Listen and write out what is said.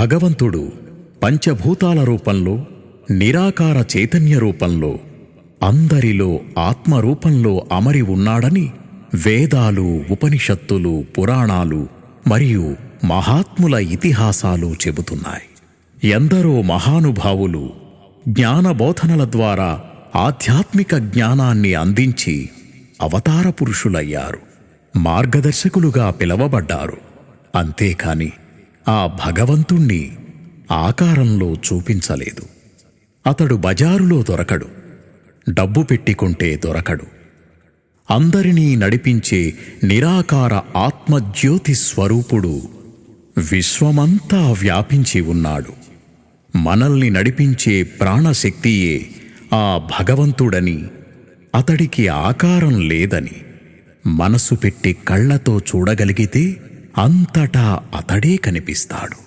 భగవంతుడు పంచభూతాల రూపంలో నిరాకార చైతన్య రూపంలో అందరిలో ఆత్మరూపంలో అమరి ఉన్నాడని వేదాలు ఉపనిషత్తులు పురాణాలు మరియు మహాత్ముల ఇతిహాసాలు చెబుతున్నాయి. ఎందరో మహానుభావులు జ్ఞానబోధనల ద్వారా ఆధ్యాత్మిక జ్ఞానాన్ని అందించి అవతార పురుషులయ్యారు. మార్గదర్శకులుగా పిలవబడ్డారు. అంతేకాని ఆ భగవంతుణ్ణి ఆకారంలో చూపించలేదు. అతడు బజారులో దొరకడు. డబ్బు పెట్టికుంటే దొరకడు. అందరినీ నడిపించే నిరాకార ఆత్మజ్యోతి స్వరూపుడు విశ్వమంతా వ్యాపించి ఉన్నాడు. మనల్ని నడిపించే ప్రాణశక్తియే ఆ భగవంతుడని అతడికి ఆకారం లేదని మనసు పెట్టి కళ్ళతో చూడగలిగితే అంతటా అతడే కనిపిస్తాడు.